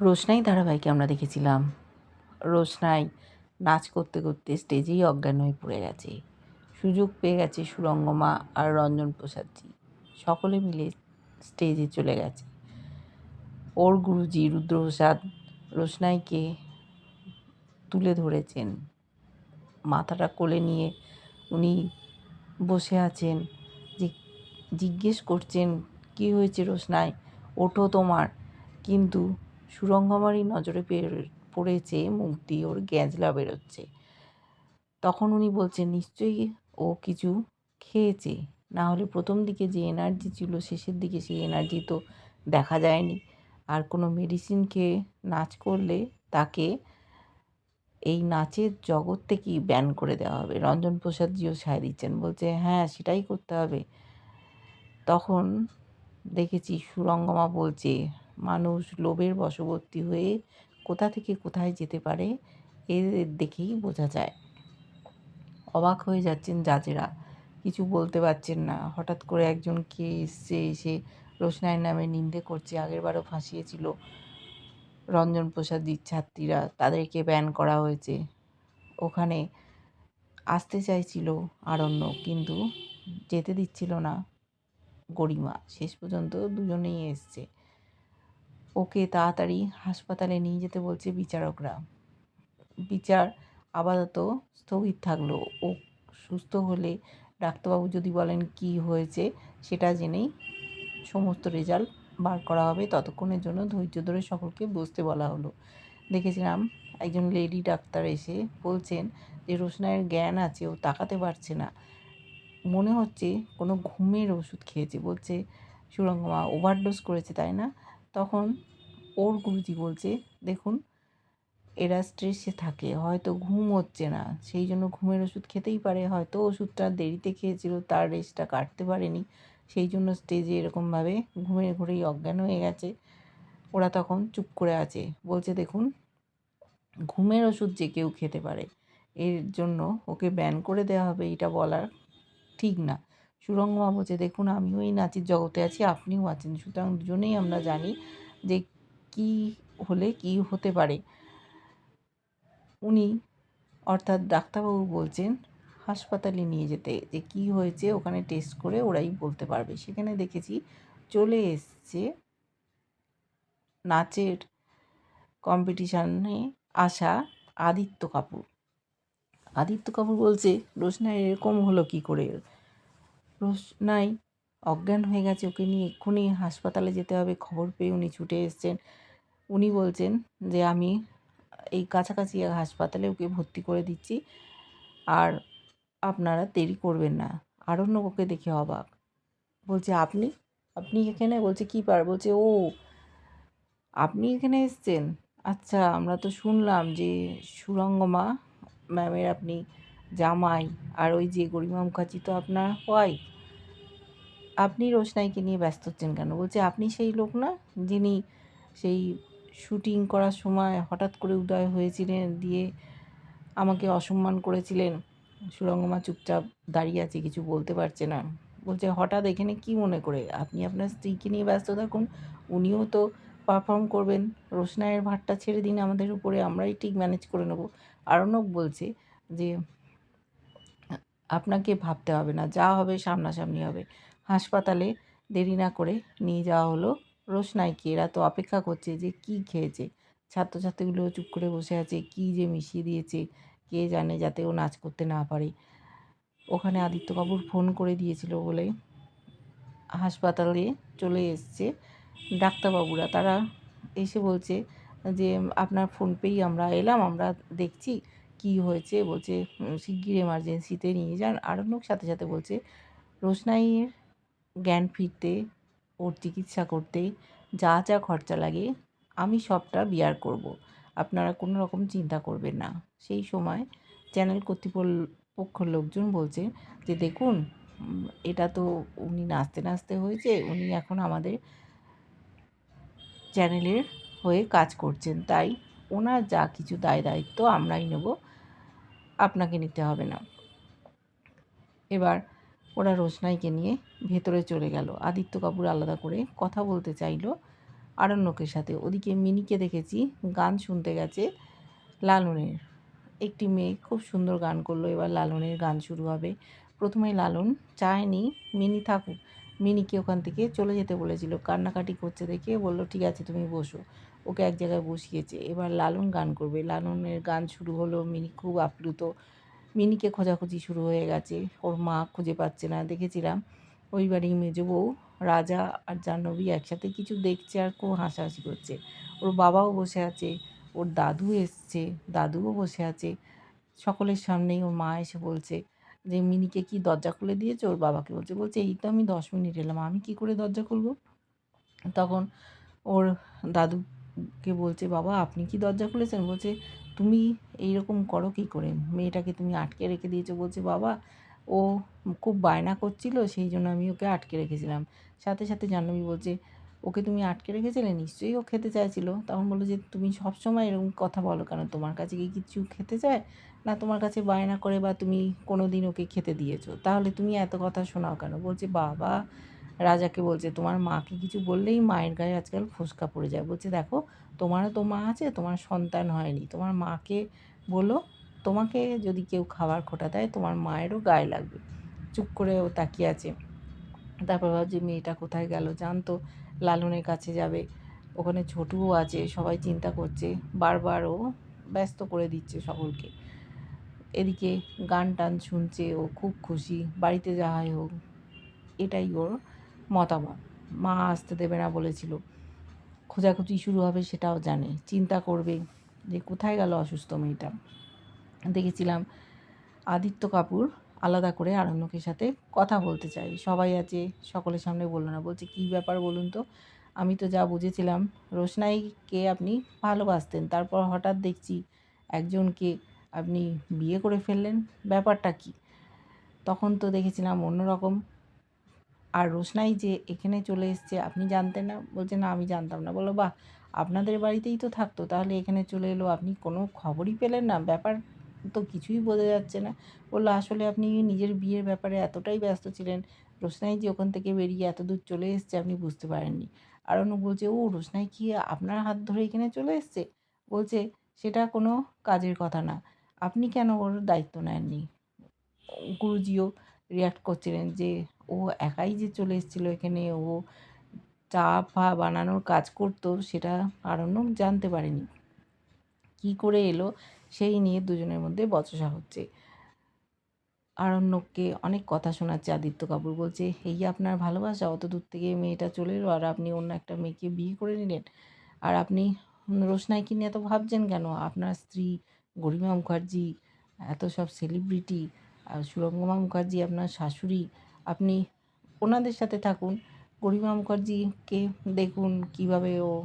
রোশনাই ধারাবাহিকে আমরা দেখেছিলাম। রোশনাই নাচ করতে করতে স্টেজেই অজ্ঞান হয়ে পড়ে গেছে। সুযোগ পেয়ে গেছে সুরঙ্গমা আর রঞ্জন প্রসাদজি। সকলে মিলে স্টেজে চলে গেছে। ওর গুরুজি রুদ্রপ্রসাদ রোশনাইকে তুলে ধরেছেন। মাথাটা কোলে নিয়ে উনি বসে আছেন। জিজ্ঞেস করছেন, কী হয়েছে রোশনাই? ওঠো তোমার। কিন্তু সুরঙ্গমারই নজরে পড়েছে মুখ দিয়ে ওর গ্যাঁজলা বেরোচ্ছে। তখন উনি বলছেন, নিশ্চয়ই ও কিছু খেয়েছে। না হলে প্রথম দিকে যে এনার্জি ছিল, শেষের দিকে সেই এনার্জি তো দেখা যায়নি। আর কোনো মেডিসিন খেয়ে নাচ করলে তাকে এই নাচের জগৎ থেকেই ব্যান করে দেওয়া হবে। রঞ্জন প্রসাদজিও সায় দিচ্ছেন, বলছে হ্যাঁ সেটাই করতে হবে। তখন দেখেছি সুরঙ্গমা বলছে মানুষ লোভের বশবর্তী হয়ে কোথা থেকে কোথায় যেতে পারে এদের দেখেই বোঝা যায়। অবাক হয়ে যাচ্ছেন জাজেরা কিছু বলতে পারছেন না। হঠাৎ করে একজন কে এসছে, এসে রোশনাইয়ের নামে নিন্দে করছে, আগেরবারও ফাঁসিয়েছিল রঞ্জন প্রসাদজির ছাত্রীরা। তাদেরকে ব্যান করা হয়েছে। ওখানে আসতে চাইছিল আরণ্য, কিন্তু যেতে দিচ্ছিল না। গরিমা, শেষ পর্যন্ত দুজনেই এসছে। ওকে তাড়াতাড়ি হাসপাতালে নিয়ে যেতে বলছে বিচারকরা। বিচার আপাতত স্থগিত থাকল। ও সুস্থ হলে ডাক্তারবাবু যদি বলেন কি হয়েছে সেটা জেনেই সমস্ত রেজাল্ট বার করা হবে। ততক্ষণের জন্য ধৈর্য ধরে সকলকে বসতে বলা হলো। দেখেছিলাম একজন লেডি ডাক্তার এসে বলছেন যে রোশনায়ের জ্ঞান আছে, ও তাকাতে পারছে না। মনে হচ্ছে কোনো ঘুমের ওষুধ খেয়েছে। বলছে, সুরঙ্গমা, ওভারডোজ করেছে, তাই না? তখন ওর গুরুজি বলছে, দেখুন, এরা স্ট্রেসে থাকে, হয়তো ঘুম হচ্ছে না। সেই জন্য ঘুমের ওষুধ খেতেই পারে। হয়তো ওষুধটা দেরিতে খেয়েছিল, তার রেস্টটা কাটতে পারেনি। সেই জন্য স্টেজে এরকমভাবে ঘুমের ঘুরেই অজ্ঞান হয়ে গেছে। ওরা তখন চুপ করে আছে। বলছে, দেখুন, ঘুমের ওষুধ যে কেউ খেতে পারে, এর জন্য ওকে ব্যান করে দেওয়া হবে। এটা বলার ঠিক না। সুরঙ্গমা বলছে দেখুন, আমিও এই নাচের জগতে আছি, আপনিও আছেন। সুতরাং দুজনেই আমরা জানি যে কি হলে কি হতে পারে। উনি অর্থাৎ ডাক্তারবাবু বলছেন, হাসপাতালে নিয়ে যেতে, যে কি হয়েছে ওখানে টেস্ট করে ওরাই বলতে পারবে। সেখানে দেখেছি, চলে এসছে নাচের কম্পিটিশানে আসা আদিত্য কাপুর। আদিত্য কাপুর বলছে, রোশনাই, এরকম হলো কি করে? রোশনাই অজ্ঞান হয়ে গেছে ওকে নিয়ে। এক্ষুনি হাসপাতালে যেতে হবে। খবর পেয়ে উনি ছুটে এসছেন। উনি বলছেন যে, আমি এই কাছাকাছি হাসপাতালে ওকে ভর্তি করে দিচ্ছি আর আপনারা দেরি করবেন না। আরণ্যক ওকে দেখে অবাক। বলছে, আপনি? আপনি এখানে? বলছে, কী পার বলছে, ও, আপনি এখানে এসছেন? আচ্ছা আমরা তো শুনলাম যে সুরঙ্গমা ম্যামের আপনি জামাই আর ওই যে গরিমা মুখার্জি তো আপনার ওয়াইফ আপনি রোশনাইকে নিয়ে ব্যস্ত হচ্ছেন কেন? বলছে, আপনি সেই লোক না যিনি সেই শুটিং করার সময় হঠাৎ করে উদয় হয়েছিলেন, দিয়ে আমাকে অসম্মান করেছিলেন। সুরঙ্গমা চুপচাপ দাঁড়িয়ে আছে, কিছু বলতে পারছে না। বলছে, হঠাৎ এখানে কি মনে করে? আপনি আপনার স্ত্রীকে নিয়ে ব্যস্ত থাকুন, উনিও তো পারফর্ম করবেন। রোশনাইয়ের ভাতটা ছেড়ে দিন আমাদের উপরে, আমরাই ঠিক ম্যানেজ করে নেব। আরণক বলছে যে আপনাকে ভাবতে হবে না, যা হবে সামনাসামনি হবে। হাসপাতালে দেরি না করে নিয়ে যাওয়া হলো রোশনাইকে এরা তো অপেক্ষা করছে যে কি খেয়েছে? ছাত্রছাত্রীগুলো চুপ করে বসে আছে, কি যে মিশিয়ে দিয়েছে, কে জানে যাতে ও নাচ করতে না পারে। ওখানে আদিত্য কাপুর ফোন করে দিয়েছিল বলে হাসপাতালে চলে এসছে ডাক্তারবাবুরা। তারা এসে বলছে যে, আপনার ফোন পেয়েই আমরা এলাম, আমরা দেখছি। কি হয়েছে? বলছে শিগগির এমার্জেন্সিতে নিয়ে যান। আরণ্যক সাথে সাথে বলছে, রোশনাইয়ের জ্ঞান ফিরতে, ওর চিকিৎসা করতে যা যা খরচা লাগে, আমি সবটা বিয়ার করব। আপনারা কোনো রকম চিন্তা করবেন না। সেই সময় চ্যানেল কর্তৃপক্ষের লোকজন বলছে যে, দেখুন এটা তো উনি নাচতে নাচতে হয়েছে, উনি এখন আমাদের চ্যানেলের হয়ে কাজ করছেন। তাই ওনার যা কিছু দায় দায়িত্ব আমরাই নেব। আপনাকে নিতে হবে না। এবার ওরা রোশনাইকে নিয়ে ভেতরে চলে গেল। আদিত্য কাপুর আলাদা করে কথা বলতে চাইলো আরণ্যকের সাথে। ওদিকে মিনিকে দেখেছি গান শুনতে গেছে লালনের। একটি মেয়ে খুব সুন্দর গান করল। এবার লালনের গান শুরু হবে। প্রথমে লালন, চায়নি, মিনি থাকুক। মিনিকে ওখান থেকে চলে যেতে বলেছিল। কান্নাকাটি করছে দেখে বলল, ঠিক আছে, তুমি বসো। ওকে এক জায়গায় বসিয়েছে। এবার লালন গান করবে। লালনের গান শুরু হলো, মিনি খুব আপ্লুত। মিনিকে খোঁজাখুঁজি শুরু হয়ে গেছে। ওর মা খুঁজে পাচ্ছে না, দেখেছিলাম। ওই বাড়ির মেজো বউ, রাজা আর জাহ্নবী একসাথে কিছু দেখছে আর খুব হাসাহাসি করছে। ওর বাবাও বসে আছে, ওর দাদু এসছে, দাদুও বসে আছে। সকলের সামনেই ওর মা এসে বলছে যে, মিনিকে কি দরজা খুলে দিয়েছে? ওর বাবাকে বলছে বলছে এই তো আমি দশ মিনিট এলাম, আমি কি করে দরজা খুলবো? তখন ওর দাদুকে বলছে, বাবা, আপনি কি দরজা খুলেছেন? বলছে, তুমি এইরকম করো কী করে? মেয়েটাকে তুমি আটকে রেখে দিয়েছ। বলছে, বাবা, ও খুব বায়না করছিল, সেই জন্য আমি ওকে আটকে রেখেছিলাম। সাথে সাথে জাহ্নবী বলছে, ওকে তুমি আটকে রেখেছিলে? নিশ্চয়ই ও খেতে চাইছিল। তখন বলল যে, তুমি সবসময় এরকম কথা বলো কেন? তোমার কাছে কি কিছু খেতে চায়? না, তোমার কাছে বায়না করে বা তুমি কোনো দিন ওকে খেতে দিয়েছ। তাহলে তুমি এত কথা শোনাও কেন? বলছে, বাবা রাজাকে বলছে, তোমার মাকে কিছু বললেই মায়ের গায়ে আজকাল ফোসকা পড়ে যায়। বলছে, দেখো, তোমারও তো মা আছে, তোমার সন্তান হয়নি। তোমার মাকে বলো, তোমাকে যদি কেউ খাবার খোটা দেয়, তোমার মায়েরও গায়ে লাগবে। চুপ করে ও তাকিয়ে আছে। তারপর ভাবছে, মেয়েটা কোথায় গেল? জানতো লালনের কাছে যাবে। ওখানে ছোটুও আছে, সবাই চিন্তা করছে। বারবার ও ব্যস্ত করে দিচ্ছে সকলকে। এদিকে গান টান শুনছে ও, খুব খুশি। বাড়িতে যাওয়াই হোক, এটাই ওর মতামত। মা আসতে দেবে না বলেছিল। খোঁজাখুঁজি শুরু হবে সেটাও জানে। চিন্তা করবে যে কোথায় গেল অসুস্থ মেয়েটা। দেখেছিলাম আদিত্য কাপুর আলাদা করে আরণ্যকের সাথে কথা বলতে চাই সবাই আছে, সকলের সামনে বলল না। বলছে, কী ব্যাপার বলুন তো? আমি তো যা বুঝেছিলাম। রোশনাইকে আপনি ভালোবাসতেন। তারপর হঠাৎ দেখছি একজনকে আপনি বিয়ে করে ফেললেন। ব্যাপারটা কি? তখন তো দেখেছিলাম অন্যরকম আর রোশনাই যে এখানে চলে এসছে, আপনি জানতেন না? বলছে না, আমি জানতাম না। বলো বাহ, আপনাদের বাড়িতেই তো থাকতো। তাহলে এখানে চলে এলো, আপনি কোনো খবরই পেলেন না? ব্যাপার তো কিছুই বোঝা যাচ্ছে না। বলল, আসলে আপনি নিজের বিয়ের ব্যাপারে এতটাই ব্যস্ত ছিলেন। রোশনাই যে ওখান থেকে বেরিয়ে এত দূর চলে এসছে, আপনি বুঝতে পারেননি। আর অন্য বলছে, ও, রোশনাই কি আপনার হাত ধরে এখানে চলে এসছে? বলছে, সেটা কোনো কাজের কথা না। আপনি কেন ওর দায়িত্ব নেননি? গুরুজিও রিয়াক্ট করছিলেন যে, ও একাই যে চলে এসেছিল এখানে, ও চা ফা বানানোর কাজ করতো, সেটা আরণ্যক জানতে পারেনি। কী করে এলো, সেই নিয়ে দুজনের মধ্যে বচসা হচ্ছে। আরণ্যককে অনেক কথা শোনাচ্ছে আদিত্য কাপুর, বলছে, এই আপনার ভালোবাসা, অত দূর থেকে মেয়েটা চলে এলো, আর আপনি অন্য একটা মেয়েকে বিয়ে করে নিলেন, আর আপনি রোশনাইকে নিয়ে এত ভাবছেন কেন? আপনার স্ত্রী, গরিমা মুখার্জি, এত সব সেলিব্রিটি আর সুরঙ্গমা মুখার্জি আপনার শাশুড়ি, আপনি ওনাদের সাথে থাকুন। গরিমা মুখার্জিকে দেখুন, কীভাবে ও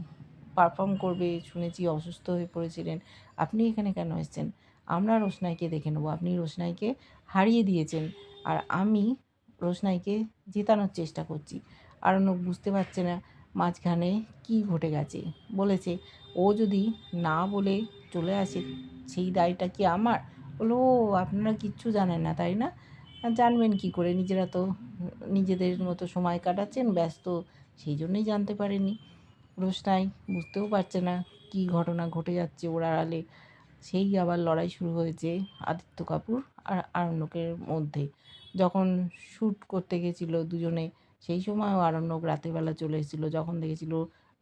পারফর্ম করবে, শুনেছি অসুস্থ হয়ে পড়েছিলেন। আপনি এখানে কেন এসেছেন? আমরা রোশনাইকে দেখে নেব। আপনি রোশনাইকে হারিয়ে দিয়েছেন। আর আমি রোশনাইকে জেতানোর চেষ্টা করছি। আরণ্যক বুঝতে পারছে না মাঝখানে কি ঘটে গেছে। বলেছে, ও যদি না বলে চলে আসে, সেই দায়টা কি আমার? বলো ও, আপনারা কিচ্ছু জানেন না, তাই না? জানবেন কি করে? নিজেরা তো নিজেদের মতো সময় কাটাচ্ছেন, ব্যস্ত, সেই জন্যই জানতে পারেনি রোশনাই বুঝতেও পারছে না কি ঘটনা ঘটে যাচ্ছে ওর আড়ালে। সেই আবার লড়াই শুরু হয়েছে আদিত্য কাপুর আর আরণ্যকের মধ্যে। যখন শ্যুট করতে গেছিল দুজনে, সেই সময়ও আরণ্যক রাতেরবেলা চলে এসেছিল। যখন দেখেছিল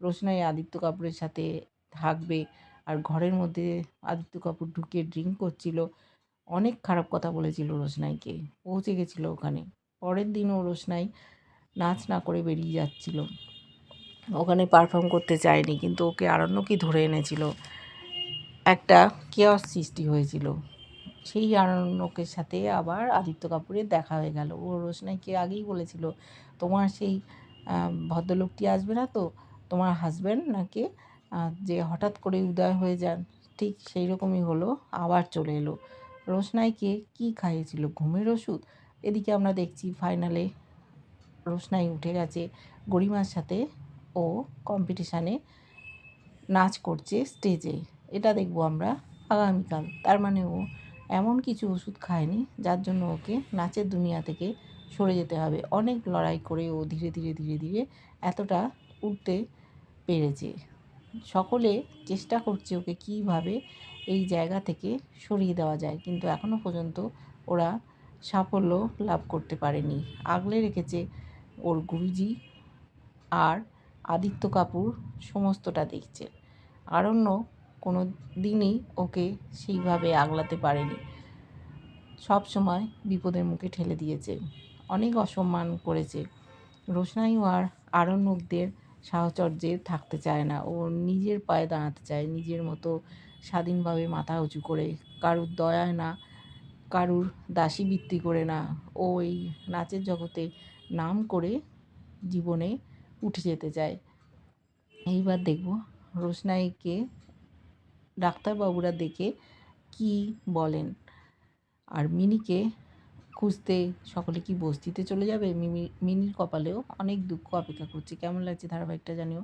রোশনাই আদিত্য কাপুরের সাথে থাকবে আর ঘরের মধ্যে আদিত্য কাপুর ঢুকে ড্রিঙ্ক করছিল অনেক খারাপ কথা বলেছিল রোশনাইকে। পৌঁছে গেছিল ওখানে। পরের দিনও রোশনাই নাচ না করে বেরিয়ে যাচ্ছিল। ওখানে পারফর্ম করতে চায়নি, কিন্তু ওকে আরণ্যকই ধরে এনেছিল। একটা কেয়াস সৃষ্টি হয়েছিল। সেই আরণ্যকের সাথে আবার আদিত্য কাপুরের দেখা হয়ে গেল। ও রোশনাইকে আগেই বলেছিল, তোমার সেই ভদ্রলোকটি আসবে না তো? তোমার হাজব্যান্ড নাকি যে হঠাৎ করে উদয় হয়ে যান? ঠিক সেই রকমই হলো, আবার চলে এলো। রোশনাইকে কি খাইয়েছিল? ঘুমের ওষুধ? এদিকে আমরা দেখছি ফাইনালে রোশনাই উঠে গেছে গরিমার সাথে ও কম্পিটিশানে নাচ করছে স্টেজে এটা দেখব আমরা আগামীকাল। তার মানে ও এমন কিছু ওষুধ খায়নি যার জন্য ওকে নাচের দুনিয়া থেকে সরে যেতে হবে। অনেক লড়াই করে ও ধীরে ধীরে ধীরে ধীরে এতটা উঠতে পেরেছে। সকলে চেষ্টা করছে ওকে কীভাবে এই জায়গা থেকে সরিয়ে দেওয়া যায়। কিন্তু এখনও পর্যন্ত ওরা সাফল্য লাভ করতে পারেনি। আগলে রেখেছে ওর গুরুজি আর আদিত্য কাপুর সমস্তটা দেখছে। আরণ্য কোনো দিনই ওকে সেইভাবে আগলাতে পারেনি। সব সময় বিপদের মুখে ঠেলে দিয়েছে। অনেক অসম্মান করেছে। রোশনাইও আর আরণ্যকদের সাহচর্যে থাকতে চায় না। ও নিজের পায়ে দাঁড়াতে চায়, নিজের মতো স্বাধীনভাবে মাথা উঁচু করে, কারুর দয়ায় না, কারুর দাসী দাসীবৃত্তি করে না, ও এই নাচের জগতে নাম করে জীবনে উঠে যেতে চায়। এইবার দেখব রোশনাইকে ডাক্তারবাবুরা দেখে কি বলেন। আর মিনিকে খুঁজতে সকলে কি বস্তিতে চলে যাবে? মিমি, মিনির কপালেও অনেক দুঃখ অপেক্ষা করছে। কেমন লাগছে ধারাবাহিকটা জানিও?